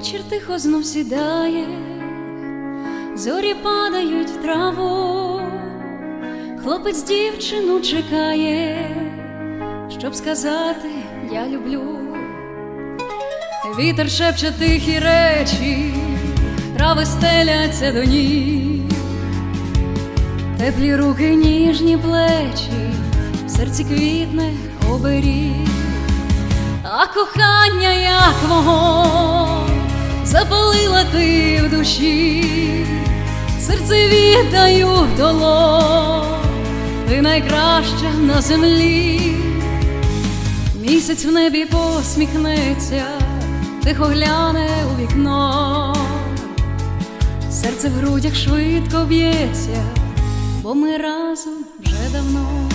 Вечір тихо знов сідає, зорі падають в траву, хлопець дівчину чекає, щоб сказати я люблю. Вітер шепче тихі речі, трави стеляться до ніг, теплі руки, ніжні плечі, в серці квітне оберіг. А кохання, як вогонь, ти в душі, серце віддаю в долонь, ти найкраща на землі, місяць в небі посміхнеться, тихо гляне у вікно, серце в грудях швидко б'ється, бо ми разом вже давно.